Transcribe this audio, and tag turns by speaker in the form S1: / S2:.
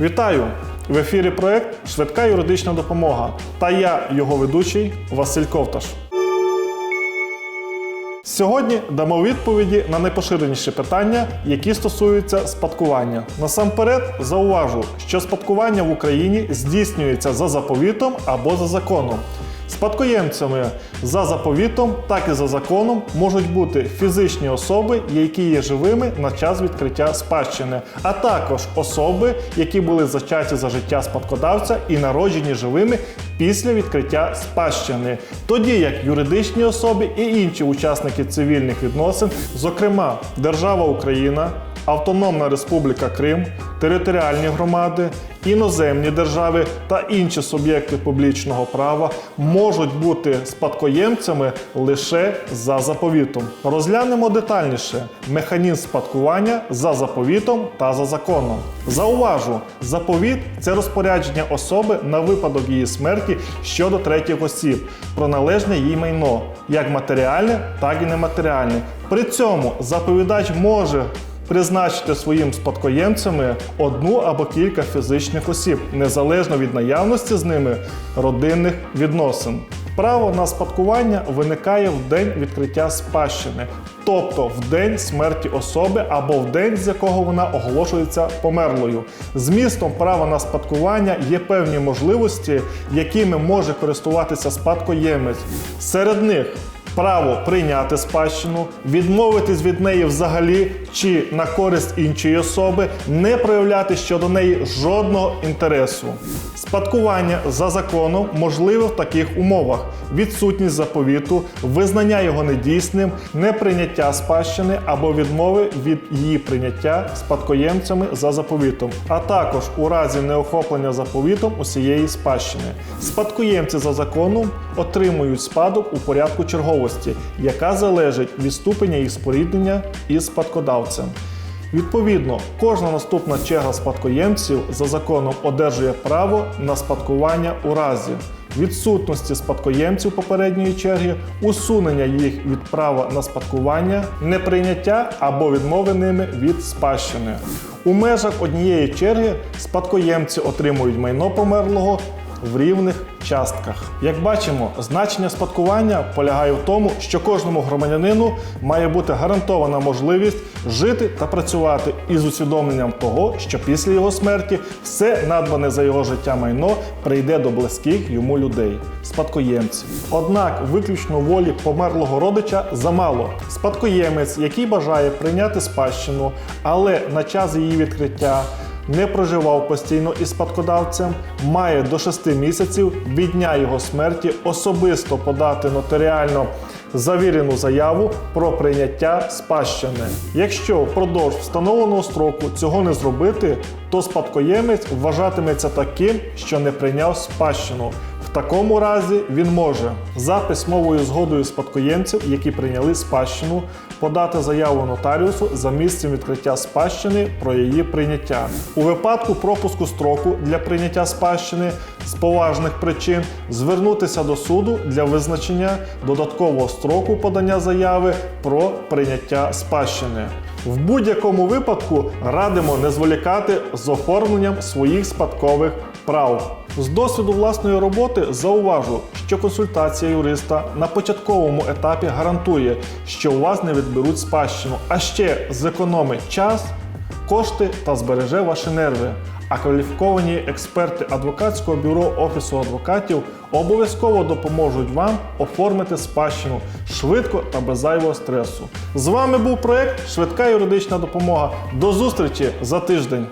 S1: Вітаю! В ефірі проект Швидка юридична допомога. Та я, його ведучий Василь Ковташ. Сьогодні дамо відповіді на найпоширеніші питання, які стосуються спадкування. Насамперед зауважу, що спадкування в Україні здійснюється за заповітом або за законом. Спадкоємцями за заповітом, так і за законом можуть бути фізичні особи, які є живими на час відкриття спадщини, а також особи, які були зачаті за життя спадкодавця і народжені живими після відкриття спадщини, тоді як юридичні особи і інші учасники цивільних відносин, зокрема Держава Україна. Автономна Республіка Крим, територіальні громади, іноземні держави та інші суб'єкти публічного права можуть бути спадкоємцями лише за заповітом. Розглянемо детальніше механізм спадкування за заповітом та за законом. Зауважу, заповіт це розпорядження особи на випадок її смерті щодо третіх осіб про належне їй майно, як матеріальне, так і нематеріальне. При цьому заповідач може призначити своїм спадкоємцями одну або кілька фізичних осіб, незалежно від наявності з ними родинних відносин. Право на спадкування виникає в день відкриття спадщини, тобто в день смерті особи або в день, з якого вона оголошується померлою. Змістом права на спадкування є певні можливості, якими може користуватися спадкоємець. Серед них право прийняти спадщину, відмовитись від неї взагалі чи на користь іншої особи, не проявляти щодо неї жодного інтересу. Спадкування за законом можливе в таких умовах: відсутність заповіту, визнання його недійсним, неприйняття спадщини або відмови від її прийняття спадкоємцями за заповітом, а також у разі неохоплення заповітом усієї спадщини. Спадкоємці за законом отримують спадок у порядку черговості, яка залежить від ступеня їх споріднення із спадкодавцем. Відповідно, кожна наступна черга спадкоємців за законом одержує право на спадкування у разі відсутності спадкоємців попередньої черги, усунення їх від права на спадкування, неприйняття або відмови ними від спадщини. У межах однієї черги спадкоємці отримують майно померлого в рівних частках. Як бачимо, значення спадкування полягає в тому, що кожному громадянину має бути гарантована можливість жити та працювати із усвідомленням того, що після його смерті все надбане за його життя майно прийде до близьких йому людей, спадкоємців. Однак виключно волі померлого родича замало. Спадкоємець, який бажає прийняти спадщину, але на час її відкриття не проживав постійно із спадкодавцем, має до 6 місяців від дня його смерті особисто подати нотаріально завірену заяву про прийняття спадщини. Якщо впродовж встановленого строку цього не зробити, то спадкоємець вважатиметься таким, що не прийняв спадщину. Такому разі він може за письмовою згодою спадкоємців, які прийняли спадщину, подати заяву нотаріусу за місцем відкриття спадщини про її прийняття. У випадку пропуску строку для прийняття спадщини з поважних причин звернутися до суду для визначення додаткового строку подання заяви про прийняття спадщини. В будь-якому випадку радимо не зволікати з оформленням своїх спадкових прав. З досвіду власної роботи зауважу, що консультація юриста на початковому етапі гарантує, що у вас не відберуть спадщину, а ще зекономить час, кошти та збереже ваші нерви. А кваліфіковані експерти адвокатського бюро Офісу адвокатів обов'язково допоможуть вам оформити спадщину швидко та без зайвого стресу. З вами був проект Швидка юридична допомога. До зустрічі за тиждень.